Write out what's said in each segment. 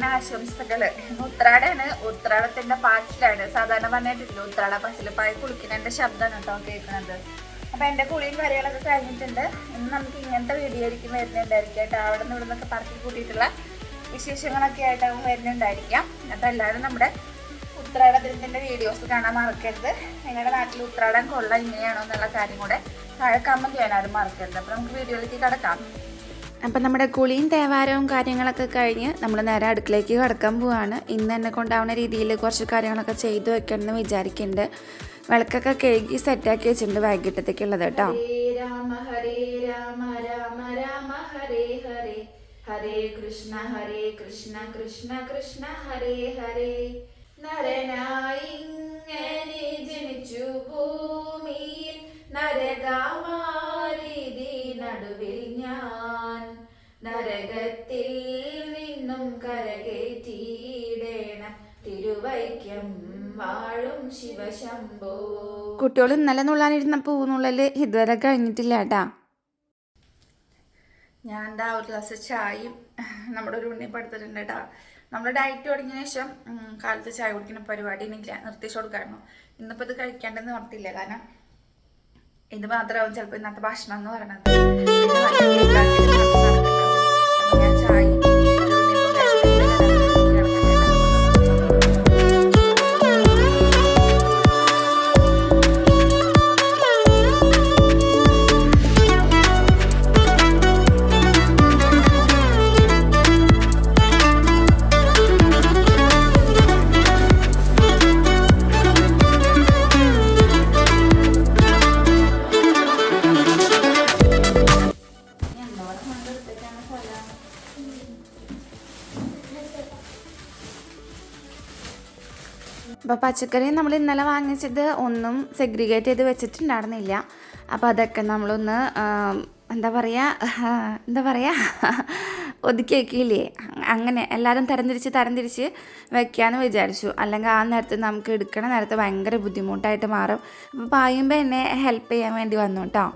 ആശംസകൾ. ഉത്രാടാണ് ഉത്രാടത്തിന്റെ പാച്ചിലാണ് സാധാരണ പറഞ്ഞിട്ടില്ല? ഉത്രാട പാച്ചിൽ പായ കുളിക്കുന്നതിന്റെ ശബ്ദമാണ് കേട്ടോ കേൾക്കുന്നത്. അപ്പൊ എന്റെ കുളിയും കാര്യങ്ങളൊക്കെ കഴിഞ്ഞിട്ടുണ്ട്. ഇന്ന് നമുക്ക് ഇങ്ങനത്തെ വീഡിയോ ആയിരിക്കും വരുന്നുണ്ടായിരിക്കും കേട്ടോ. അവിടെ നിന്ന് ഇവിടെ നിന്നൊക്കെ പറക്കി കൂട്ടിയിട്ടുള്ള വിശേഷങ്ങളൊക്കെ ആയിട്ടാവും വരുന്നുണ്ടായിരിക്കാം. അപ്പൊ എല്ലാവരും നമ്മുടെ ഉത്രാടത്തിന്റെ വീഡിയോസ് കാണാൻ മറക്കരുത്. നിങ്ങളുടെ നാട്ടിൽ ഉത്രാടം കൊള്ള ഇങ്ങനെയാണോ എന്നുള്ള കാര്യം കൂടെ താഴെ കമന്റ് ചെയ്യാൻ മറക്കരുത്. അപ്പൊ നമുക്ക് വീഡിയോയിലേക്ക് കിടക്കാം. അപ്പം നമ്മുടെ കുളിയും തേവാരവും കാര്യങ്ങളൊക്കെ കഴിഞ്ഞ് നമ്മൾ നേരെ അടുക്കളയ്ക്ക് കടക്കാൻ പോവാണ്. ഇന്ന് എന്നെ കൊണ്ടാവുന്ന രീതിയിൽ കുറച്ച് കാര്യങ്ങളൊക്കെ ചെയ്തു വെക്കണം എന്ന് വിചാരിക്കുന്നുണ്ട്. വിളക്കൊക്കെ കഴുകി സെറ്റാക്കി വെച്ചിട്ടുണ്ട് വൈകിട്ടത്തേക്കുള്ളത് കേട്ടോ. ഹരേ രാമ ഹരേ രാമ ഹരേ ഹരേ. ഹരേ കൃഷ്ണ ഹരേ കൃഷ്ണ കൃഷ്ണ കൃഷ്ണ ഹരേ ഹരേ. നരനായി ജനിച്ചു ഭൂമിയിൽ നരകാമാരീതി നടുവിൽ ഞാൻ നരകത്തിൽ നിന്നും കരകേറ്റിയിടേണം തിരുവൈക്യം വാഴും ശിവശംഭോ. കുട്ടികൾ ഇന്നലെ നുള്ളാനിരുന്ന പൂന്നുള്ളൽ ഇതുവരെ കഴിഞ്ഞിട്ടില്ല കേട്ടാ ഞാൻ എന്താ ഒരു ഗ്ലാസ് ചായയും നമ്മുടെ ഒരു ഉണ്ണി എടുത്തിട്ടുണ്ട് കേട്ടോ നമ്മൾ ഡയറ്റ് തുടങ്ങിയ ശേഷം കാലത്ത് ചായ കുടിക്കുന്ന പരിപാടി എനിക്ക് നിർത്തിച്ചു കൊടുക്കായിരുന്നു. ഇന്നിപ്പോൾ ഇത് കഴിക്കേണ്ടെന്ന് ഓർത്തില്ല കാരണം ഇത് മാത്രമാവും ചിലപ്പോൾ ഇന്നത്തെ ഭക്ഷണം എന്ന് പറയണത് പച്ചക്കറി നമ്മൾ ഇന്നലെ വാങ്ങിച്ചത് ഒന്നും സെഗ്രിഗേറ്റ് ചെയ്ത് വെച്ചിട്ടുണ്ടായിരുന്നില്ല. അപ്പോൾ അതൊക്കെ നമ്മളൊന്ന് എന്താ പറയുക എന്താ പറയുക ഒതുക്കി വെക്കില്ലേ? അങ്ങനെ എല്ലാവരും തരംതിരിച്ച് തരംതിരിച്ച് വെക്കാമെന്ന് വിചാരിച്ചു. അല്ലെങ്കിൽ ആ നേരത്ത് നമുക്ക് എടുക്കണ നേരത്ത് ഭയങ്കര ബുദ്ധിമുട്ടായിട്ട് മാറും. അപ്പോൾ പായുമ്പോൾ എന്നെ ഹെൽപ്പ് ചെയ്യാൻ വേണ്ടി വന്നു കേട്ടോ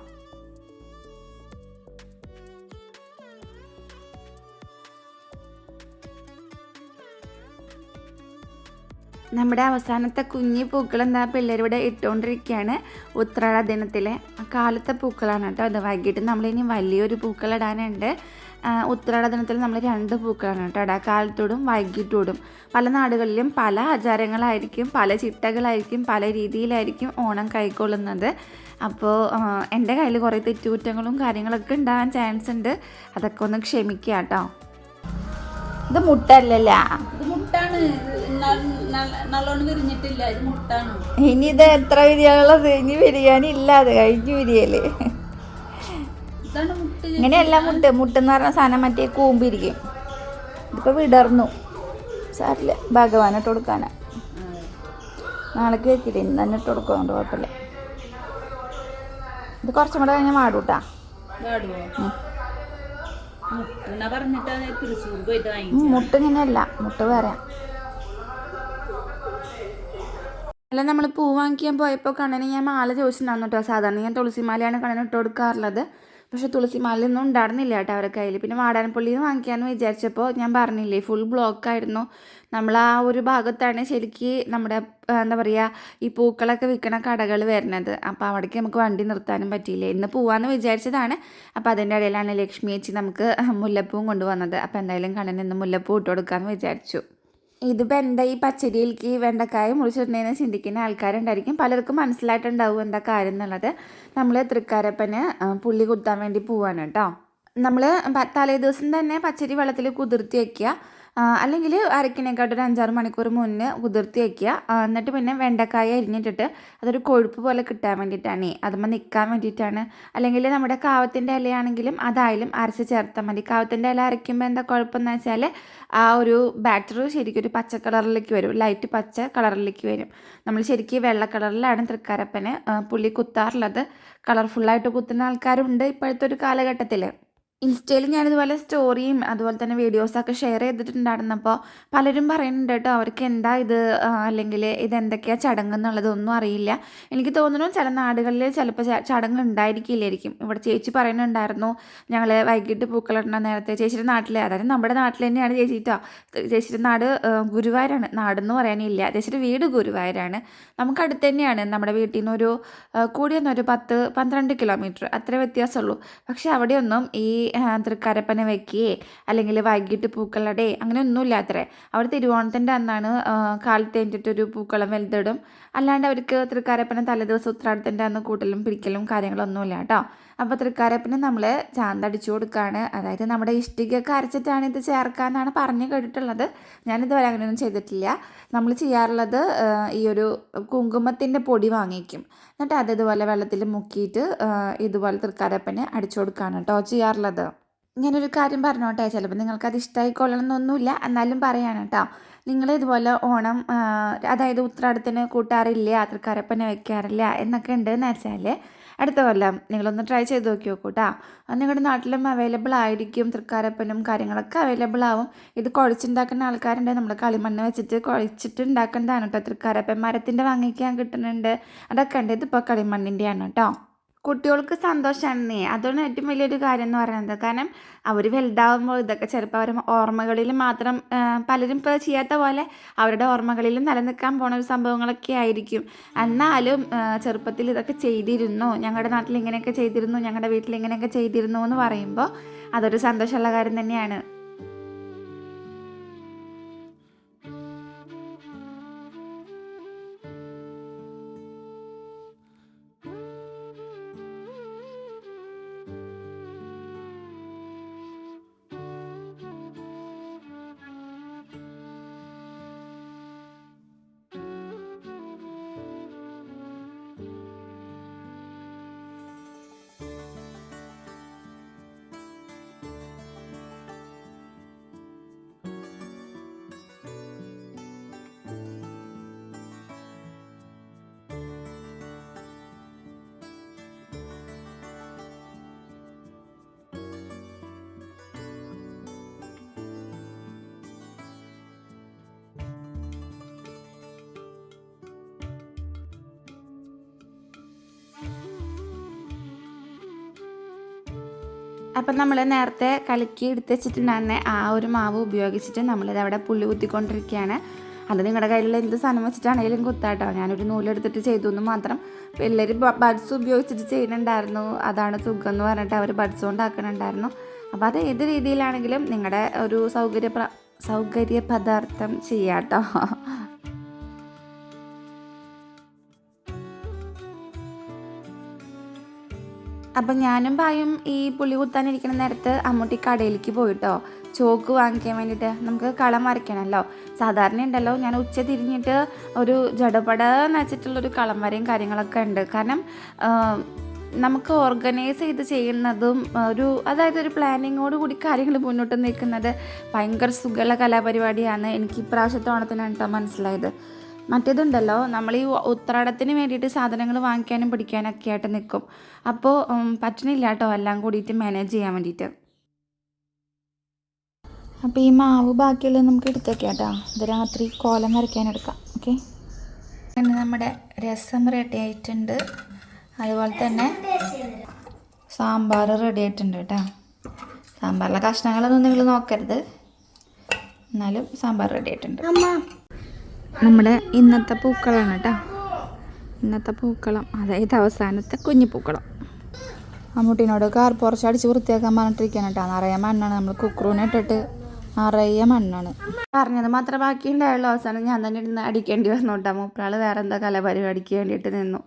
നമ്മുടെ അവസാനത്തെ കുഞ്ഞി പൂക്കൾ എന്താ പിള്ളേരിവിടെ ഇട്ടുകൊണ്ടിരിക്കുകയാണ് ഉത്രാട ദിനത്തിലെ കാലത്തെ പൂക്കളാണ് കേട്ടോ. അത് വൈകിട്ട് നമ്മളിനി വലിയൊരു പൂക്കൾ ഇടാനുണ്ട് ഉത്രാട ദിനത്തിൽ നമ്മൾ രണ്ട് പൂക്കളാണ് കേട്ടോ ഇടാം. കാലത്തോടും വൈകിട്ടോടും. പല നാടുകളിലും പല ആചാരങ്ങളായിരിക്കും പല ചിട്ടകളായിരിക്കും പല രീതിയിലായിരിക്കും ഓണം കൈക്കൊള്ളുന്നത്. അപ്പോൾ എന്റെ കയ്യിൽ കുറേ തെറ്റുകുറ്റങ്ങളും കാര്യങ്ങളൊക്കെ ഉണ്ടാകാൻ ചാൻസ് ഉണ്ട്. അതൊക്കെ ഒന്ന് ക്ഷമിക്കുക കേട്ടോ. ഇത് മുട്ടല്ലല്ല ഇത് മുട്ടാണ്. നല്ലോണം വിരിഞ്ഞിട്ടില്ല ഇത് മുട്ടാണ്? ഇനി ഇത് എത്ര ബിരിയാണുള്ളത് ഇനി ബിരിയാണി ഇല്ല അത് കഴിഞ്ഞു ബിരിയൽ ഇങ്ങനെയല്ല മുട്ട്. മുട്ടെന്ന് പറഞ്ഞ സാധനം മറ്റേ കൂമ്പിരിക്കും. ഇതിപ്പോ വിടർന്നു. സാറില്ല ഭഗവാനിട്ട് കൊടുക്കാനാ. നാളേക്ക് വെക്കില്ല ഇന്ന് തന്നെ ഇട്ട് കൊടുക്കും അതുകൊണ്ട് കുഴപ്പമില്ല. ഇത് കുറച്ചും കൂടെ കഴിഞ്ഞാൽ മാടൂട്ടാ മുട്ട ഇങ്ങനെയല്ല. മുട്ട വേറെ അല്ല നമ്മൾ പൂ വാങ്ങിക്കാൻ പോയപ്പോൾ കണ്ണന് ഞാൻ മാല ചോദിച്ചിട്ടുണ്ടായിരുന്നു കേട്ടോ സാധാരണ ഞാൻ തുളസിമാലയാണ് കണ്ണന് ഇട്ട് കൊടുക്കാറുള്ളത്. പക്ഷേ തുളസിമാലയൊന്നും ഉണ്ടായിരുന്നില്ല കേട്ടോ അവരുടെ കയ്യിൽ പിന്നെ വാടാനപ്പള്ളിയിൽ നിന്ന് വാങ്ങിക്കാമെന്ന് വിചാരിച്ചപ്പോൾ ഞാൻ പറഞ്ഞില്ലേ ഫുൾ ബ്ലോക്ക് ആയിരുന്നു. നമ്മൾ ആ ഒരു ഭാഗത്താണ് ശരിക്ക് നമ്മുടെ എന്താ പറയുക ഈ പൂക്കളൊക്കെ വിൽക്കണ കടകൾ വരുന്നത്. അപ്പോൾ അവിടേക്ക് നമുക്ക് വണ്ടി നിർത്താനും പറ്റിയില്ല. ഇന്ന് പോവാന്ന് വിചാരിച്ചതാണ്. അപ്പോൾ അതിന്റെ ഇടയിലാണ് ലക്ഷ്മി ചേച്ചി നമുക്ക് മുല്ലപ്പൂവും കൊണ്ടുവന്നത്. അപ്പോൾ എന്തായാലും കണ്ണൻ ഇന്ന് മുല്ലപ്പൂ ഇട്ട് കൊടുക്കാമെന്ന് വിചാരിച്ചു. ഇതിപ്പോൾ എന്താ ഈ പച്ചരിയിലേക്ക് വെണ്ടക്കായ മുറിച്ചിട്ടുണ്ടെന്ന് ചിന്തിക്കുന്ന ആൾക്കാരുണ്ടായിരിക്കും. പലർക്കും മനസ്സിലായിട്ടുണ്ടാവും എന്താ കാര്യം എന്നുള്ളത്. നമ്മൾ തൃക്കാരപ്പന് പുള്ളി കുത്താൻ വേണ്ടി പോവാണ് കേട്ടോ. നമ്മൾ തലേ ദിവസം തന്നെ പച്ചരി വെള്ളത്തിൽ കുതിർത്തി വയ്ക്കുക അല്ലെങ്കിൽ അരക്കിനേക്കാട്ട് ഒരു അഞ്ചാറ് മണിക്കൂർ മുന്നേ കുതിർത്തി വയ്ക്കുക എന്നിട്ട് പിന്നെ വെണ്ടക്കായ അരിഞ്ഞിട്ടിട്ട് അതൊരു കൊഴുപ്പ് പോലെ കിട്ടാൻ വേണ്ടിയിട്ടാണ്. അതുമ്പോൾ നിൽക്കാൻ വേണ്ടിയിട്ടാണ്. അല്ലെങ്കിൽ നമ്മുടെ കാവത്തിന്റെ ഇലയാണെങ്കിലും അതായാലും അരച്ച് ചേർത്താൽ മതി. കാവത്തിന്റെ ഇല അരയ്ക്കുമ്പോൾ എന്താ കുഴപ്പമെന്ന് വെച്ചാൽ ആ ഒരു ബാറ്റർ ശരിക്കും ഒരു പച്ച കളറിലേക്ക് വരും. ലൈറ്റ് പച്ച കളറിലേക്ക് വരും. നമ്മൾ ശരിക്കും വെള്ള കളറിലാണ് തൃക്കാരപ്പന് പുള്ളി കുത്താറുള്ളത്. കളർഫുള്ളായിട്ട് കുത്തുന്ന ആൾക്കാരുണ്ട് ഇപ്പോഴത്തെ ഒരു കാലഘട്ടത്തിൽ ഇൻസ്റ്റയിൽ ഞാനിതുപോലെ സ്റ്റോറിയും അതുപോലെ തന്നെ വീഡിയോസൊക്കെ ഷെയർ ചെയ്തിട്ടുണ്ടായിരുന്നു. അപ്പോൾ പലരും പറയുന്നുണ്ട് കേട്ടോ അവർക്ക് എന്താ ഇത്? അല്ലെങ്കിൽ ഇതെന്തൊക്കെയാണ് ചടങ്ങ് എന്നുള്ളതൊന്നും അറിയില്ല. എനിക്ക് തോന്നുന്നു ചില നാടുകളിൽ ചിലപ്പോൾ ചടങ്ങ് ഉണ്ടായിരിക്കില്ലായിരിക്കും. ഇവിടെ ചേച്ചി പറയുന്നുണ്ടായിരുന്നു ഞങ്ങൾ വൈകിട്ട് പൂക്കളിടുന്ന നേരത്തെ ചേച്ചിയുടെ നാട്ടിലെ അതായത് നമ്മുടെ നാട്ടിൽ തന്നെയാണ് ചേച്ചിട്ടോ ചേച്ചിയുടെ നാട് ഗുരുവായൂരാണ് നാടെന്ന് പറയാനില്ല. ചേച്ചിയുടെ വീട് ഗുരുവായൂരാണ് നമുക്ക് അടുത്ത് തന്നെയാണ്. നമ്മുടെ വീട്ടിൽ നിന്നൊരു ഒരു ആ, കൂടിയൊന്നും ഒരു പത്ത് പന്ത്രണ്ട് കിലോമീറ്റർ. അത്ര വ്യത്യാസമുള്ളൂ. പക്ഷേ അവിടെയൊന്നും ഈ തൃക്കാരപ്പന വയ്ക്കുകയെ അല്ലെങ്കിൽ വൈകിട്ട് പൂക്കളടേ അങ്ങനെ ഒന്നുമില്ല അത്രേ. അവർ തിരുവോണത്തിന്റെ അന്നാണ് കാലത്ത് പൂക്കളം വലുതിടും. അല്ലാണ്ട് അവർക്ക് തൃക്കാരപ്പന തലേദിവസം ഉത്രാടത്തിന്റെ അന്ന് കൂട്ടലും പിടിക്കലും കാര്യങ്ങളൊന്നുമില്ല കേട്ടോ. അപ്പോൾ തൃക്കാരപ്പിന് നമ്മൾ ചാന്തടിച്ചു കൊടുക്കുകയാണ് അതായത് നമ്മുടെ ഇഷ്ടികയൊക്കെ അരച്ചിട്ടാണ് ഇത് ചേർക്കാന്നാണ് പറഞ്ഞു കേട്ടിട്ടുള്ളത്. ഞാനിതുവരെ അങ്ങനെയൊന്നും ചെയ്തിട്ടില്ല. നമ്മൾ ചെയ്യാറുള്ളത് ഈ ഒരു കുങ്കുമത്തിന്റെ പൊടി വാങ്ങിക്കും. എന്നിട്ട് അത് ഇതുപോലെ വെള്ളത്തിൽ മുക്കിയിട്ട് ഇതുപോലെ തൃക്കാരപ്പന് അടിച്ചു കൊടുക്കുകയാണ് കേട്ടോ ചെയ്യാറുള്ളത്. ഇങ്ങനൊരു കാര്യം പറഞ്ഞോട്ടെ. ചിലപ്പോൾ നിങ്ങൾക്കത് ഇഷ്ടമായിക്കൊള്ളണമെന്നൊന്നുമില്ല എന്നാലും പറയാണ് കേട്ടോ. നിങ്ങൾ ഇതുപോലെ ഓണം അതായത് ഉത്രാടത്തിന് കൂട്ടാറില്ല തൃക്കാരപ്പനെ വെക്കാറില്ല എന്നൊക്കെ ഉണ്ട് ഉണ്ടെന്ന് വെച്ചാൽ അടുത്ത കൊല്ലം. നിങ്ങളൊന്ന് ട്രൈ ചെയ്ത് നോക്കി നോക്കൂ കേട്ടോ അത് നിങ്ങളുടെ നാട്ടിലും അവൈലബിൾ ആയിരിക്കും. തൃക്കാരപ്പനും കാര്യങ്ങളൊക്കെ അവൈലബിൾ ആവും. ഇത് കുഴച്ചുണ്ടാക്കുന്ന ആൾക്കാരുണ്ട്. നമ്മൾ കളിമണ്ണ് വെച്ചിട്ട് കുഴച്ചിട്ട് ഉണ്ടാക്കുന്നതാണ് കേട്ടോ തൃക്കാരപ്പൻ മരത്തിന്റെ വാങ്ങിക്കാൻ കിട്ടുന്നുണ്ട്. അതൊക്കെ ഉണ്ട്. ഇതിപ്പോൾ കളിമണ്ണിന്റെയാണ് കേട്ടോ കുട്ടികൾക്ക് സന്തോഷമാണെന്നേ അതാണ് ഏറ്റവും വലിയൊരു കാര്യം എന്ന് പറയുന്നത് കാരണം അവർ വലുതാവുമ്പോൾ ഇതൊക്കെ ചിലപ്പോൾ അവർ ഓർമ്മകളിൽ മാത്രം പലരും ഇപ്പോൾ ചെയ്യാത്ത പോലെ അവരുടെ ഓർമ്മകളിലും നിലനിൽക്കാൻ പോണ ഒരു സംഭവങ്ങളൊക്കെ ആയിരിക്കും. എന്നാലും ചെറുപ്പത്തിൽ ഇതൊക്കെ ചെയ്തിരുന്നു. ഞങ്ങളുടെ നാട്ടിൽ ഇങ്ങനെയൊക്കെ ചെയ്തിരുന്നു. ഞങ്ങളുടെ വീട്ടിൽ ഇങ്ങനെയൊക്കെ ചെയ്തിരുന്നു എന്ന് പറയുമ്പോൾ അതൊരു സന്തോഷമുള്ള കാര്യം തന്നെയാണ്. അപ്പം നമ്മൾ നേരത്തെ കലക്കി എടുത്ത് വെച്ചിട്ടുണ്ടായിരുന്ന ആ ഒരു മാവ് ഉപയോഗിച്ചിട്ട് നമ്മളിത് അവിടെ പുള്ളി കുത്തിക്കൊണ്ടിരിക്കുകയാണ്. അത് നിങ്ങളുടെ കയ്യിലുള്ള എന്ത് സാധനം വെച്ചിട്ടാണെങ്കിലും കുത്താട്ടോ. ഞാനൊരു നൂലെടുത്തിട്ട് ചെയ്തു എന്ന് മാത്രം. വലിയൊരു ബഡ്സ് ഉപയോഗിച്ചിട്ട് ചെയ്യുന്നുണ്ടായിരുന്നു. അതാണ് സുഖം എന്ന് പറഞ്ഞിട്ട് അവർ ബഡ്സ് കൊണ്ടാക്കുന്നുണ്ടായിരുന്നു. അപ്പോൾ അത് ഏത് രീതിയിലാണെങ്കിലും നിങ്ങളുടെ ഒരു സൗകര്യ സൗകര്യ പദാർത്ഥം ചെയ്യാട്ടോ. അപ്പം ഞാനും പായും ഈ പുളി കുത്താനിരിക്കുന്ന നേരത്ത് അമ്മൂട്ടി കടയിലേക്ക് പോയിട്ടോ. ചോക്ക് വാങ്ങിക്കാൻ വേണ്ടിയിട്ട് നമുക്ക് കളം വരയ്ക്കണമല്ലോ സാധാരണ ഉണ്ടല്ലോ ഞാൻ ഉച്ച തിരിഞ്ഞിട്ട് ഒരു ജടപട എന്ന് വെച്ചിട്ടുള്ളൊരു കളം വരയും കാര്യങ്ങളൊക്കെ ഉണ്ട്. കാരണം നമുക്ക് ഓർഗനൈസ് ചെയ്ത് ചെയ്യുന്നതും ഒരു അതായത് ഒരു പ്ലാനിങ്ങോട് കൂടി കാര്യങ്ങൾ മുന്നോട്ട് നിൽക്കുന്നത് ഭയങ്കര സുഖമുള്ള കലാപരിപാടിയാണ്. എനിക്ക് ഇപ്രാവശ്യത്തെ ഓണത്തിനാണ് കേട്ടോ മനസ്സിലായത്. മറ്റേതുണ്ടല്ലോ നമ്മൾ ഈ ഉത്രാടത്തിന് വേണ്ടിയിട്ട് സാധനങ്ങൾ വാങ്ങിക്കാനും പിടിക്കാനൊക്കെ ആയിട്ട് നിൽക്കും അപ്പോൾ പറ്റണില്ല കേട്ടോ എല്ലാം കൂടിയിട്ട് മാനേജ് ചെയ്യാൻ വേണ്ടിയിട്ട്. അപ്പോൾ ഈ മാവ് ബാക്കിയുള്ളത് നമുക്ക് എടുത്തേക്കാം കേട്ടോ ഇത് രാത്രി കോലം വരയ്ക്കാൻ എടുക്കാം. ഓക്കെ? പിന്നെ നമ്മുടെ രസം റെഡി ആയിട്ടുണ്ട്. അതുപോലെ തന്നെ സാമ്പാർ റെഡി ആയിട്ടുണ്ട് കേട്ടോ. സാമ്പാറിലെ കഷ്ണങ്ങളൊന്നും നിങ്ങൾ നോക്കരുത്. എന്നാലും സാമ്പാർ റെഡി ആയിട്ടുണ്ട്. നമ്മുടെ ഇന്നത്തെ പൂക്കളാണ് കേട്ടോ. ഇന്നത്തെ പൂക്കളം അതായത് അവസാനത്തെ കുഞ്ഞു പൂക്കളം. അമ്മൂട്ടിനോട് കാർ പുറച്ചടിച്ച് വൃത്തിയാക്കാൻ പറഞ്ഞിട്ടിരിക്കുകയാണ് കേട്ടോ. നിറയെ മണ്ണാണ് നമ്മൾ കുക്കറൂനെ ഇട്ടിട്ട് നിറയെ മണ്ണാണ്. പറഞ്ഞത് മാത്രമേ ബാക്കി ഉണ്ടായുള്ളൂ അവസാനം ഞാൻ തന്നെ ഇരുന്ന് അടിക്കേണ്ടി വന്നു കേട്ടോ. മൂപ്പരാൾ വേറെ എന്താ കലപരിപാടിക്ക് വേണ്ടിയിട്ട് നിന്നു.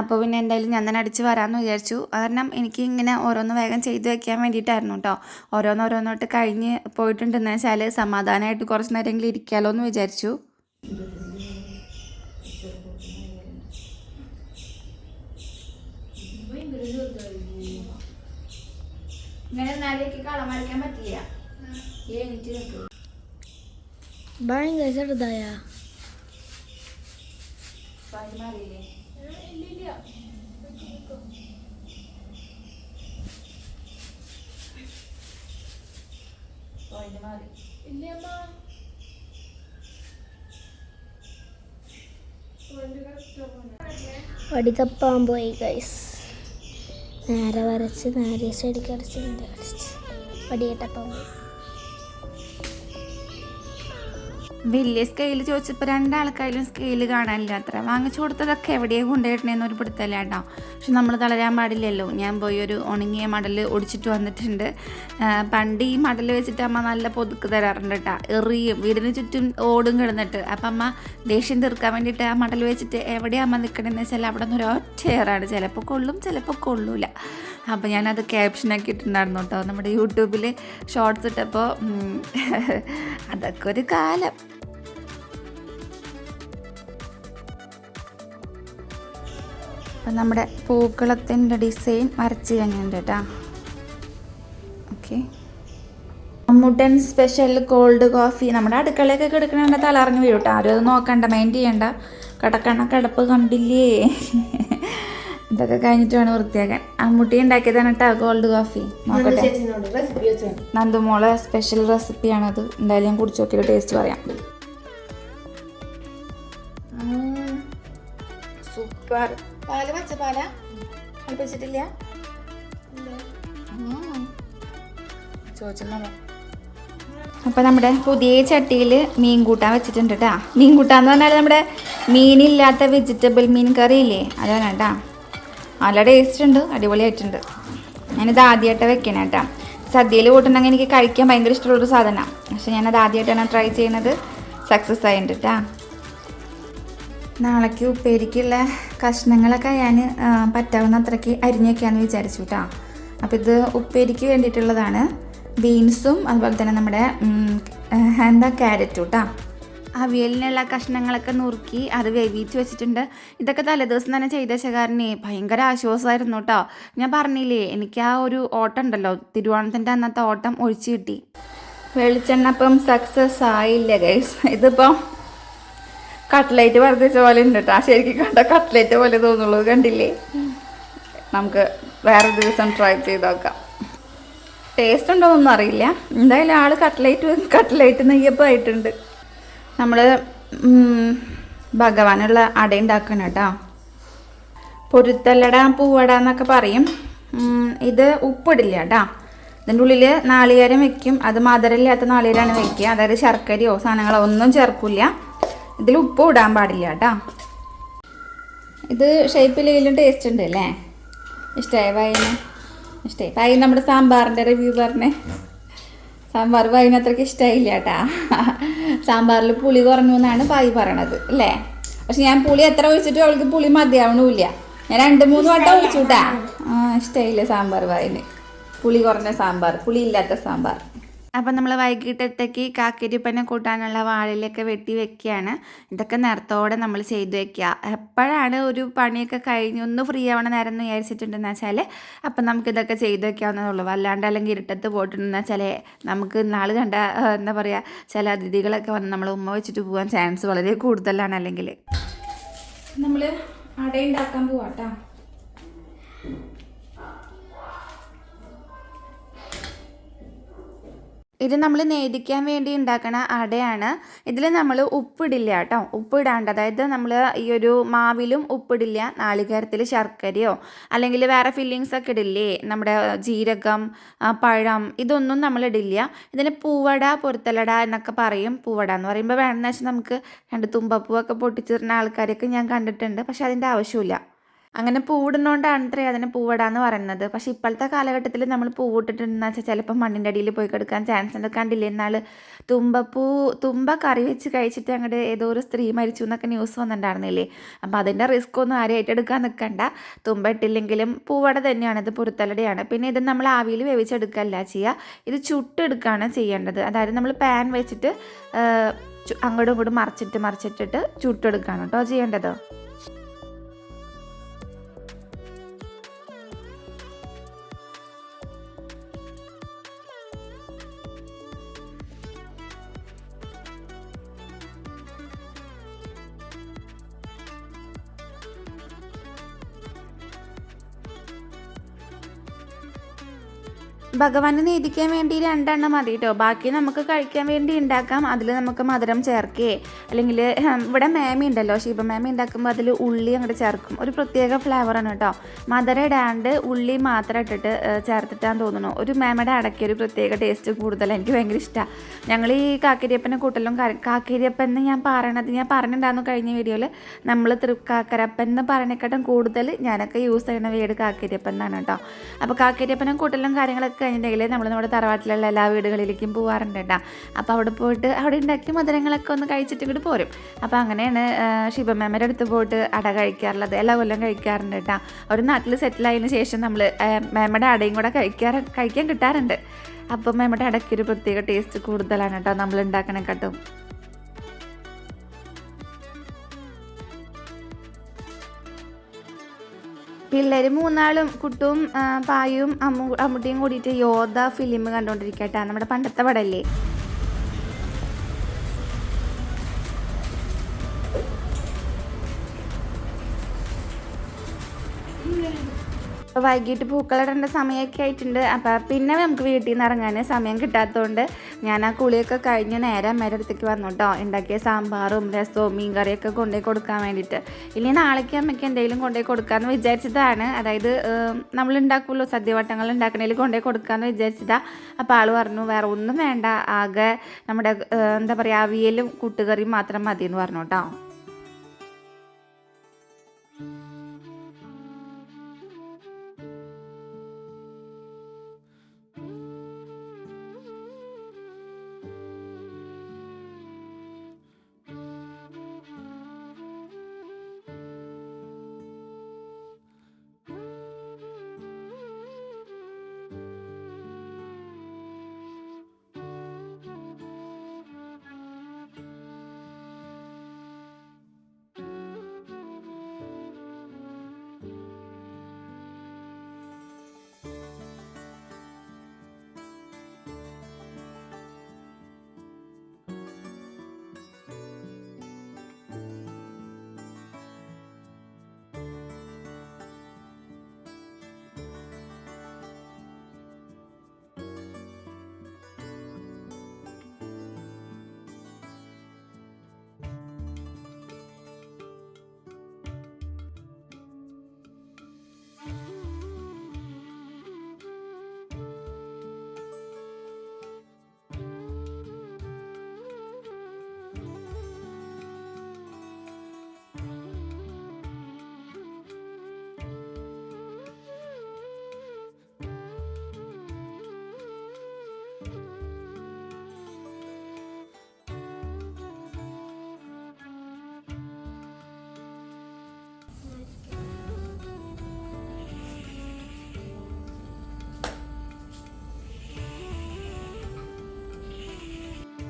അപ്പോൾ പിന്നെ എന്തായാലും ഞാൻ തന്നെ അടിച്ച് വരാമെന്ന് വിചാരിച്ചു. കാരണം എനിക്ക് ഇങ്ങനെ ഓരോന്ന് വേഗം ചെയ്തു വെക്കാൻ വേണ്ടിയിട്ടായിരുന്നു കേട്ടോ. ഓരോന്നോരോന്നോട്ട് കഴിഞ്ഞ് പോയിട്ടുണ്ടെന്ന് വെച്ചാൽ സമാധാനമായിട്ട് കുറച്ച് നേരമെങ്കിലും ഇരിക്കാമല്ലോ എന്ന് വിചാരിച്ചു. ഇങ്ങനെ നാലേക്ക് കളം വരയ്ക്കാൻ പറ്റില്ല എനിക്ക് നിൽക്കും ഭയങ്കര ചെറുതായ മാറിയില്ലേ പോയിന്റ് മാറി വടി തപ്പാൻ പോയി ഗൈസ് നേരെ വരച്ച് നേരെ സൈഡിൽ അടിച്ച് നേരെ അടിച്ച്. പോയി വലിയ സ്കെയിൽ ചോദിച്ചപ്പോൾ രണ്ടാൾക്കായാലും സ്കെയിൽ കാണാനില്ല അത്ര വാങ്ങിച്ചു കൊടുത്തതൊക്കെ എവിടെയാണ് കൊണ്ടുപോയിട്ടേന്ന് ഒരു പിടുത്തല്ല കേട്ടോ പക്ഷെ നമ്മൾ തളരാൻ പാടില്ലല്ലോ. ഞാൻ പോയി ഒരു ഉണങ്ങിയ മടൽ ഒടിച്ചിട്ട് വന്നിട്ടുണ്ട്. പണ്ട് ഈ മടൽ വെച്ചിട്ട് അമ്മ നല്ല പൊതുക്ക് തരാറുണ്ട് കേട്ടോ എറിയും. വീടിന് ചുറ്റും ഓടും കിടന്നിട്ട്. അപ്പം അമ്മ ദേഷ്യം തീർക്കാൻ വേണ്ടിയിട്ട് ആ മടൽ വെച്ചിട്ട് എവിടെയാണ് അമ്മ നിൽക്കണമെന്ന് വെച്ചാൽ അവിടെ നിന്ന് ഒരൊറ്റ ഏറാണ്. ചിലപ്പോൾ കൊള്ളും ചിലപ്പോൾ കൊള്ളൂല. അപ്പോൾ ഞാനത് ക്യാപ്ഷനാക്കി ഇട്ടിട്ടുണ്ടായിരുന്നു കേട്ടോ നമ്മുടെ യൂട്യൂബിൽ ഷോർട്സ് ഇട്ടപ്പോൾ അതൊക്കെ ഒരു കാലം. അപ്പം നമ്മുടെ പൂക്കളത്തിന്റെ ഡിസൈൻ വരച്ച് കഴിഞ്ഞിട്ടുണ്ട് കേട്ടോ. Okay Mammoottan special cold coffee നമ്മുടെ അടുക്കളയൊക്കെ കിടക്കണ തലറിഞ്ഞ് വീഴും കേട്ടോ. ആരും അത് നോക്കണ്ട മൈൻഡ് ചെയ്യണ്ട. കിടക്കണ കിടപ്പ് കണ്ടില്ലേ? ഇതൊക്കെ കഴിഞ്ഞിട്ട് വേണം വൃത്തിയാക്കാൻ. അമ്മൂട്ടി ഉണ്ടാക്കിയതാണ് കേട്ടോ കോൾഡ് കോഫി നോക്കട്ടെ. നന്ദുമോളെ സ്പെഷ്യൽ റെസിപ്പിയാണത് എന്തായാലും ഞാൻ കുടിച്ച് നോക്കിയിട്ട് ടേസ്റ്റ് പറയാം. സൂപ്പർ പാൽ പച്ച പാല കളിപ്പിച്ചിട്ടില്ല അപ്പൊ അപ്പോൾ നമ്മുടെ പുതിയ ചട്ടിയിൽ മീൻ കൂട്ടാൻ വെച്ചിട്ടുണ്ട് കേട്ടോ മീൻ കൂട്ടാന്ന് പറഞ്ഞാൽ നമ്മുടെ മീനില്ലാത്ത വെജിറ്റബിൾ മീൻ കറി ഇല്ലേ അതാണ് കേട്ടോ നല്ല ടേസ്റ്റ് ഉണ്ട് അടിപൊളിയായിട്ടുണ്ട്. ഞാനിത് ആദ്യമായിട്ട് വെക്കണേ കേട്ടോ സദ്യയിൽ കൂട്ടുന്നെങ്കിൽ എനിക്ക് കഴിക്കാൻ ഭയങ്കര ഇഷ്ടമുള്ളൊരു സാധനമാണ് പക്ഷെ ഞാനത് ആദ്യമായിട്ടാണ് ട്രൈ ചെയ്യുന്നത് സക്സസ് ആയിട്ടുണ്ട് കേട്ടോ നാളേക്ക് ഉപ്പേരിക്കുള്ള കഷ്ണങ്ങളൊക്കെ ഞാൻ പറ്റാവുന്ന അത്രയ്ക്ക് അരിഞ്ഞ് വിചാരിച്ചു കേട്ടോ അപ്പോൾ ഇത് ഉപ്പേരിക്ക് വേണ്ടിയിട്ടുള്ളതാണ്. ബീൻസും അതുപോലെ തന്നെ നമ്മുടെ എന്താ ക്യാരറ്റും കേട്ടോ അവിയലിനുള്ള കഷ്ണങ്ങളൊക്കെ നുറുക്കി അത് വേവിച്ച് വെച്ചിട്ടുണ്ട്. ഇതൊക്കെ തലേദിവസം തന്നെ ചെയ്ത ശകാരനെ ഭയങ്കര ആശ്വാസമായിരുന്നു കേട്ടോ ഞാൻ പറഞ്ഞില്ലേ എനിക്ക് ആ ഒരു ഓട്ടം ഉണ്ടല്ലോ തിരുവോണത്തിന്റെ അന്നത്തെ ഓട്ടം ഒഴിച്ചു കിട്ടി. വെളിച്ചെണ്ണപ്പം സക്സസ് ആയില്ല ഗൈസ് ഇതിപ്പം കട്ട്ലേറ്റ് വർദ്ധിച്ച പോലെ ഉണ്ട് കേട്ടോ ശരിക്കും കണ്ട കട്ട്ലേറ്റ് പോലെ തോന്നുള്ളൂ. കണ്ടില്ലേ? നമുക്ക് വേറെ ദിവസം ട്രൈ ചെയ്ത് നോക്കാം. ടേസ്റ്റ് ഉണ്ടോ എന്നൊന്നും അറിയില്ല. എന്തായാലും ആൾ കട്ട്ലേറ്റ് കട്ട്ലേറ്റ് നെയ്യപ്പം ആയിട്ടുണ്ട്. നമ്മൾ ഭഗവാനുള്ള അട ഉണ്ടാക്കണം കേട്ടോ പൊരുത്തല്ലട പൂവട എന്നൊക്കെ പറയും. ഇത് ഉപ്പിടില്ല കേട്ടോ ഇതിന്റെ ഉള്ളിൽ നാളികേരം വെക്കും. അത് മധുരമില്ലാത്ത നാളികേരമാണ് വെക്കുക. അതായത് ശർക്കരയോ സാധനങ്ങളോ ഒന്നും ചേർക്കില്ല. ഇതിൽ ഉപ്പ് ഇടാൻ പാടില്ല കേട്ടോ. ഇത് ഷേപ്പിലെങ്കിലും ടേസ്റ്റ് ഉണ്ട് അല്ലേ? ഇഷ്ടമായി വൈന? ഇഷ്ടമായി പായി നമ്മുടെ സാമ്പാറിന്റെ റിവ്യൂ പറഞ്ഞേ. സാമ്പാർ വൈന അത്രയ്ക്ക് ഇഷ്ടമായില്ല കേട്ടാ. സാമ്പാറിൽ പുളി കുറഞ്ഞു എന്നാണ് പായി പറയണത് അല്ലേ? പക്ഷെ ഞാൻ പുളി എത്ര ഒഴിച്ചിട്ടും അവൾക്ക് പുളി മതിയാവണമില്ല ഞാൻ രണ്ട് മൂന്ന് വട്ടം ഒഴിച്ചു കേട്ടാ. ആ ഇഷ്ടമായില്ല സാമ്പാർ വായന പുളി കുറഞ്ഞ സാമ്പാർ പുളി ഇല്ലാത്ത സാമ്പാർ. അപ്പം നമ്മൾ വൈകിട്ടത്തേക്ക് കാക്കരിപ്പനെ കൂട്ടാനുള്ള വാഴയിലൊക്കെ വെട്ടി വെക്കുകയാണ്. ഇതൊക്കെ നേരത്തോടെ നമ്മൾ ചെയ്തു വെക്കുക. എപ്പോഴാണ് ഒരു പണിയൊക്കെ കഴിഞ്ഞ് ഒന്ന് ഫ്രീ ആവണ നേരം എന്ന് വിചാരിച്ചിട്ടുണ്ടെന്ന് വെച്ചാൽ അപ്പം നമുക്കിതൊക്കെ ചെയ്തു വെക്കാവുന്നതുള്ളൂ അല്ലാണ്ട് അല്ലെങ്കിൽ ഇരുട്ടത്ത് പോയിട്ടുണ്ടെന്ന് വെച്ചാൽ നമുക്ക് നാൾ കണ്ട എന്താ പറയുക ചില അതിഥികളൊക്കെ വന്ന് നമ്മൾ ഉമ്മ വെച്ചിട്ട് പോകാൻ ചാൻസ് വളരെ കൂടുതലാണ് അല്ലെങ്കിൽ. നമ്മൾ അടയുണ്ടാക്കാൻ പോവാട്ടോ. ഇത് നമ്മൾ നേദിക്കാൻ വേണ്ടി ഉണ്ടാക്കണ അടയാണ്. ഇതിൽ നമ്മൾ ഉപ്പിടില്ല കേട്ടോ ഉപ്പിടാണ്ട് അതായത് നമ്മൾ ഈ ഒരു മാവിലും ഉപ്പിടില്ല. നാളികേരത്തിൽ ശർക്കരയോ അല്ലെങ്കിൽ വേറെ ഫില്ലിങ്സ് ഒക്കെ ഇടില്ലേ? നമ്മുടെ ജീരകം പഴം ഇതൊന്നും നമ്മൾ ഇടില്ല ഇതിന് പൂവട പൊരുത്തലട എന്നൊക്കെ പറയും. പൂവട എന്ന് പറയുമ്പോൾ വേണമെന്ന് വെച്ചാൽ നമുക്ക് രണ്ട് തുമ്പപ്പൂവൊക്കെ പൊട്ടിച്ചിരുന്ന ആൾക്കാരൊക്കെ ഞാൻ കണ്ടിട്ടുണ്ട്. പക്ഷെ അതിന്റെ ആവശ്യമില്ല അങ്ങനെ പൂവിടുന്നോണ്ടാണ് അത്രേ അതിനെ പൂവിട എന്ന് പറയുന്നത്. പക്ഷേ ഇപ്പോഴത്തെ കാലഘട്ടത്തിൽ നമ്മൾ പൂവിട്ടിട്ടുണ്ടെന്ന് വെച്ചാൽ ചിലപ്പോൾ മണ്ണിന്റെ അടിയിൽ പോയി കിടക്കാൻ ചാൻസ് ഉണ്ട്? കണ്ടില്ലേ? എന്നാൽ തുമ്പപ്പൂ തുമ്പ കറി വെച്ച് കഴിച്ചിട്ട് അങ്ങോട്ട് ഏതോ ഒരു സ്ത്രീ മരിച്ചു എന്നൊക്കെ ന്യൂസ് വന്നിട്ടുണ്ടായിരുന്നില്ലേ? അപ്പോൾ അതിന്റെ റിസ്ക് ഒന്നും ആരും ഏറ്റെടുക്കാൻ നിൽക്കണ്ട തുമ്പ ഇട്ടില്ലെങ്കിലും പൂവട തന്നെയാണ് ഇത് പുറത്തലടയാണ് പിന്നെ ഇത് നമ്മൾ ആവിയിൽ വേവിച്ചെടുക്കല്ല ചെയ്യുക ഇത് ചുട്ടെടുക്കുകയാണ് ചെയ്യേണ്ടത്. അതായത് നമ്മൾ പാൻ വെച്ചിട്ട് അങ്ങോട്ടും ഇങ്ങോട്ടും മറിച്ചിട്ട് മറിച്ചിട്ടിട്ട് ചുട്ടെടുക്കുകയാണ് കേട്ടോ ചെയ്യേണ്ടത്. ഭഗവാന് നീതിക്കാൻ വേണ്ടി രണ്ടെണ്ണം മതി കേട്ടോ ബാക്കി നമുക്ക് കഴിക്കാൻ വേണ്ടി ഉണ്ടാക്കാം. അതിൽ നമുക്ക് മധുരം ചേർക്കേ. അല്ലെങ്കിൽ ഇവിടെ മേമി ഉണ്ടല്ലോ. ശിവമേമി ഉണ്ടാക്കുമ്പോൾ അതിൽ ഉള്ളി അങ്ങോട്ട് ചേർക്കും. ഒരു പ്രത്യേക ഫ്ലേവറാണ് കേട്ടോ മധുരം ഇടാണ്ട് ഉള്ളി മാത്രം ഇട്ടിട്ട് ചേർത്തിട്ടാന്ന് തോന്നുന്നു. ഒരു മേമയുടെ അടക്കിയ ഒരു പ്രത്യേക ടേസ്റ്റ് കൂടുതൽ എനിക്ക് ഭയങ്കര ഇഷ്ടമാണ് ഞങ്ങൾ ഈ കാക്കരിയപ്പനെ കൂട്ടലും കാക്കരിയപ്പൻ എന്ന് ഞാൻ പറയണത് ഞാൻ പറഞ്ഞിട്ടുണ്ടായിരുന്നു കഴിഞ്ഞ വീഡിയോയിൽ നമ്മൾ തൃക്കാക്കരപ്പൻ എന്ന് പറയണേക്കാട്ടും കൂടുതൽ ഞാനൊക്കെ യൂസ് ചെയ്യുന്ന വീട് കാക്കരിയപ്പൻ എന്നാണ് കേട്ടോ അപ്പോൾ കാക്കരിയപ്പനും കൂട്ടലും കാര്യങ്ങളൊക്കെ കഴിഞ്ഞിട്ടുണ്ടെങ്കിൽ നമ്മൾ നമ്മുടെ തറവാട്ടിലുള്ള എല്ലാ വീടുകളിലേക്കും പോകാറുണ്ട് കേട്ടോ. അപ്പോൾ അവിടെ പോയിട്ട് അവിടെ ഉണ്ടാക്കിയ മധുരങ്ങളൊക്കെ ഒന്ന് കഴിച്ചിട്ട് ഇങ്ങോട്ട് പോരും. അപ്പോൾ അങ്ങനെയാണ് ശിവമേമയുടെ അടുത്ത് പോയിട്ട് അട കഴിക്കാറുള്ളത്. എല്ലാ കൊല്ലം കഴിക്കാറുണ്ട് കേട്ടോ. ഒരു നാട്ടിൽ സെറ്റിലായതിനു ശേഷം നമ്മൾ മേമയുടെ അടയും കൂടെ കഴിക്കാറ് കഴിക്കാൻ കിട്ടാറുണ്ട്. അപ്പം മേമയുടെ അടയ്ക്ക് ഒരു പ്രത്യേക ടേസ്റ്റ് കൂടുതലാണ് കേട്ടോ നമ്മൾ ഉണ്ടാക്കണേക്കാട്ടും. പിള്ളേർ മൂന്നാളും കുട്ടും പായും അമ്മു അമ്മുട്ടിയും കൂടിയിട്ട് യോധ ഫിലിം കണ്ടുകൊണ്ടിരിക്കട്ടെ നമ്മുടെ പണ്ടത്തെ പടല്ലേ? അപ്പോൾ വൈകിട്ട് പൂക്കളിടേണ്ട സമയമൊക്കെ ആയിട്ടുണ്ട്. അപ്പോൾ പിന്നെ നമുക്ക് വീട്ടിൽ നിന്ന് ഇറങ്ങാൻ സമയം കിട്ടാത്തതുകൊണ്ട് ഞാൻ ആ കുളിയൊക്കെ കഴിഞ്ഞ് നേരെ അമ്മയുടെ അടുത്തേക്ക് വന്നു കേട്ടോ. ഉണ്ടാക്കിയ സാമ്പാറും രസവും മീൻ കറിയൊക്കെ കൊണ്ടുപോയി കൊടുക്കാൻ വേണ്ടിയിട്ട്. ഇനി നാളേക്ക് അമ്മയ്ക്ക് എന്തെങ്കിലും കൊണ്ടുപോയി കൊടുക്കാമെന്ന് വിചാരിച്ചതാണ്. അതായത് നമ്മൾ ഉണ്ടാക്കുമല്ലോ സദ്യവട്ടങ്ങൾ ഉണ്ടാക്കണേൽ കൊണ്ടുപോയി കൊടുക്കാമെന്ന് വിചാരിച്ചതാണ് അപ്പോൾ ആൾ പറഞ്ഞു വേറെ ഒന്നും വേണ്ട. ആകെ നമ്മുടെ എന്താ പറയുക അവിയലും കൂട്ടുകറിയും മാത്രം മതി എന്ന് പറഞ്ഞു കേട്ടോ.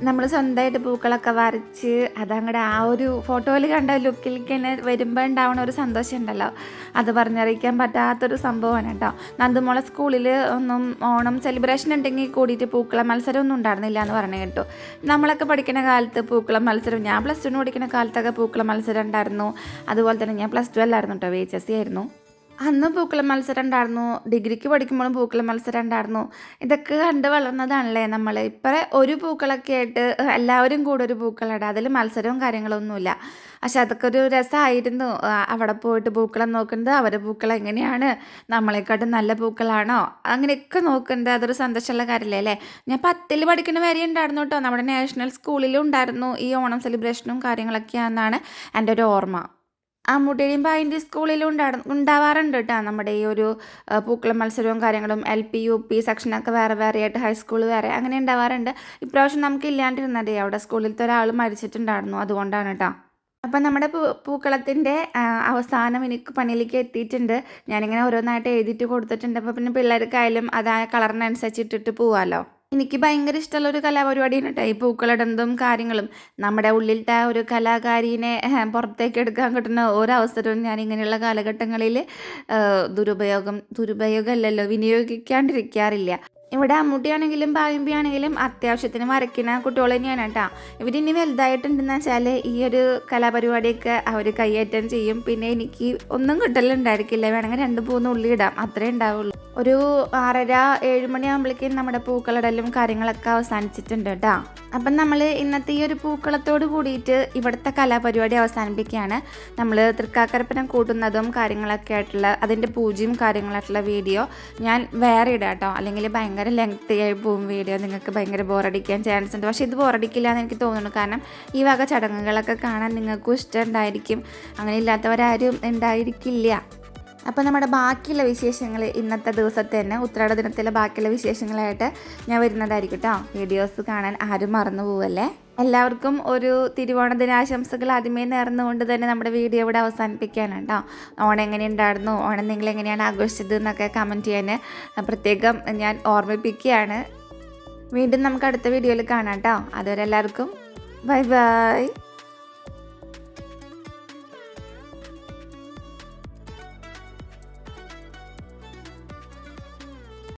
നമ്മൾ സ്വന്തമായിട്ട് പൂക്കളൊക്കെ വരച്ച് അതങ്ങടെ ആ ഒരു ഫോട്ടോയിൽ കണ്ട ലുക്കിലേക്ക് തന്നെ വരുമ്പോൾ ഉണ്ടാവുന്ന ഒരു സന്തോഷം ഉണ്ടല്ലോ അത് പറഞ്ഞറിയിക്കാൻ പറ്റാത്തൊരു സംഭവമാണ് കേട്ടോ. നന്ദുമോളെ സ്കൂളിൽ ഒന്നും ഓണം സെലിബ്രേഷൻ ഉണ്ടെങ്കിൽ കൂടിയിട്ട് പൂക്കള മത്സരം ഒന്നും ഉണ്ടായിരുന്നില്ല എന്ന് പറഞ്ഞു കേട്ടു. നമ്മളൊക്കെ പഠിക്കുന്ന കാലത്ത് പൂക്കള മത്സരം ഞാൻ പ്ലസ് ടുന് പഠിക്കുന്ന കാലത്തൊക്കെ പൂക്കള മത്സരം ഉണ്ടായിരുന്നു. അതുപോലെ തന്നെ ഞാൻ പ്ലസ് ടു അല്ലായിരുന്നു കേട്ടോ വി എച്ച് എസ് സി ആയിരുന്നു. അന്ന് പൂക്കളം മത്സരം ഉണ്ടായിരുന്നു. ഡിഗ്രിക്ക് പഠിക്കുമ്പോഴും പൂക്കളം മത്സരം ഉണ്ടായിരുന്നു. ഇതൊക്കെ കണ്ട് വളർന്നതാണല്ലേ നമ്മൾ ഇപ്പം ഒരു പൂക്കളൊക്കെ ആയിട്ട് എല്ലാവരും കൂടെ ഒരു പൂക്കളിടാം അതിൽ മത്സരവും കാര്യങ്ങളൊന്നുമില്ല. പക്ഷെ അതൊക്കെ ഒരു രസമായിരുന്നു അവിടെ പോയിട്ട് പൂക്കളം നോക്കുന്നത് അവരെ പൂക്കളം എങ്ങനെയാണ്? നമ്മളെക്കാട്ടും നല്ല പൂക്കളാണോ? അങ്ങനെയൊക്കെ നോക്കുന്നത്. അതൊരു സന്തോഷമുള്ള കാര്യമല്ലേ അല്ലേ? ഞാൻ പത്തിൽ പഠിക്കുന്ന വരെ ഉണ്ടായിരുന്നു കേട്ടോ. നമ്മുടെ നാഷണൽ സ്കൂളിലും ഉണ്ടായിരുന്നു ഈ ഓണം സെലിബ്രേഷനും കാര്യങ്ങളൊക്കെയാണെന്നാണ് എന്റെ ഒരു ഓർമ്മ. അമ്മൂട്ടിയുടെയും പായിന്റെ സ്കൂളിലും ഉണ്ടാ ഉണ്ടാവാറുണ്ട് കേട്ടോ നമ്മുടെ ഈ ഒരു പൂക്കള മത്സരവും കാര്യങ്ങളും എൽ പി യു പി സെക്ഷനൊക്കെ വേറെ വേറെ ആയിട്ട് ഹൈസ്കൂൾ വേറെ അങ്ങനെ ഉണ്ടാവാറുണ്ട്. ഇപ്രാവശ്യം നമുക്ക് ഇല്ലാണ്ടിരുന്നതേ അവിടെ സ്കൂളിലത്തെ ഒരാൾ മരിച്ചിട്ടുണ്ടായിരുന്നു. അതുകൊണ്ടാണ് കേട്ടോ അപ്പം നമ്മുടെ പൂ പൂക്കളത്തിന്റെ അവസാനം എനിക്ക് പണിയിലേക്ക് എത്തിയിട്ടുണ്ട്. ഞാനിങ്ങനെ ഓരോന്നായിട്ട് എഴുതിയിട്ട് കൊടുത്തിട്ടുണ്ട്. അപ്പോൾ പിന്നെ പിള്ളേർക്കായാലും അതായ കളറിനനുസരിച്ച് ഇട്ടിട്ട് പോവാമല്ലോ എനിക്ക് ഭയങ്കര ഇഷ്ടമുള്ള ഒരു കലാപരിപാടിയാണ് കേട്ടോ. ഈ പൂക്കളിടുന്നതും കാര്യങ്ങളും. നമ്മുടെ ഉള്ളിലത്തെ ഒരു കലാകാരിനെ പുറത്തേക്ക് എടുക്കാൻ കിട്ടുന്ന ഓരോ അവസരവും ഞാൻ ഇങ്ങനെയുള്ള കാലഘട്ടങ്ങളിൽ ദുരുപയോഗം ദുരുപയോഗമല്ലല്ലോ വിനിയോഗിക്കാണ്ടിരിക്കാറില്ല. ഇവിടെ അമ്മൂട്ടിയാണെങ്കിലും പായമ്പിയാണെങ്കിലും അത്യാവശ്യത്തിന് വരയ്ക്കുന്ന കുട്ടികൾ തന്നെയാണ് കേട്ടോ. ഇവരിനി വലുതായിട്ടുണ്ടെന്ന് വെച്ചാൽ ഈ ഒരു കലാപരിപാടിയൊക്കെ അവർ കൈയേറ്റം ചെയ്യും. പിന്നെ എനിക്ക് ഒന്നും കിട്ടലുണ്ടായിരിക്കില്ല. വേണമെങ്കിൽ രണ്ട് പൂന്ന് ഉള്ളി ഇടാം. അത്രേ ഉണ്ടാവുള്ളൂ. ഒരു ആറര ഏഴ് മണിയാകുമ്പോഴേക്കും നമ്മുടെ പൂക്കളിടലും കാര്യങ്ങളൊക്കെ അവസാനിച്ചിട്ടുണ്ട് കേട്ടോ. അപ്പം നമ്മൾ ഇന്നത്തെ ഈ ഒരു പൂക്കളത്തോട് കൂടിയിട്ട് ഇവിടുത്തെ കലാപരിപാടി അവസാനിപ്പിക്കുകയാണ്. നമ്മൾ തൃക്കാക്കരപ്പനം കൂട്ടുന്നതും കാര്യങ്ങളൊക്കെ ആയിട്ടുള്ള അതിന്റെ പൂജയും കാര്യങ്ങളായിട്ടുള്ള വീഡിയോ ഞാൻ വേറെ ഇടാം കേട്ടോ. അല്ലെങ്കിൽ ഭയങ്കര ലെങ്ത്തി ആയി പോകും വീഡിയോ. നിങ്ങൾക്ക് ഭയങ്കര ബോറടിക്കാൻ ചാൻസ് ഉണ്ട്. പക്ഷേ ഇത് ബോറടിക്കില്ല എന്ന് എനിക്ക് തോന്നുന്നു. കാരണം ഈ വക ചടങ്ങുകളൊക്കെ കാണാൻ നിങ്ങൾക്കും ഇഷ്ടം ഉണ്ടായിരിക്കും. അങ്ങനെ ഇല്ലാത്തവരാരും ഉണ്ടായിരിക്കില്ല. അപ്പോൾ നമ്മുടെ ബാക്കിയുള്ള വിശേഷങ്ങൾ ഇന്നത്തെ ദിവസത്തെ തന്നെ ഉത്രാട ദിനത്തിലെ ബാക്കിയുള്ള വിശേഷങ്ങളായിട്ട് ഞാൻ വരുന്നതായിരിക്കും കേട്ടോ വീഡിയോസ് കാണാൻ ആരും മറന്നു പോവല്ലേ? എല്ലാവർക്കും ഒരു തിരുവോണ ദിനാശംസകൾ ആദ്യമേ നേർന്നുകൊണ്ട് തന്നെ നമ്മുടെ വീഡിയോ ഇവിടെ അവസാനിപ്പിക്കാനാണ് കേട്ടോ ഓണം എങ്ങനെ ഉണ്ടായിരുന്നു? ഓണം നിങ്ങൾ എങ്ങനെയാണ് ആഘോഷിച്ചത് എന്നൊക്കെ കമന്റ് ചെയ്യാൻ പ്രത്യേകം ഞാൻ ഓർമ്മിപ്പിക്കുകയാണ്. വീണ്ടും നമുക്ക് അടുത്ത വീഡിയോയിൽ കാണാം കേട്ടോ അതുവരെ എല്ലാവർക്കും ബൈ ബൈ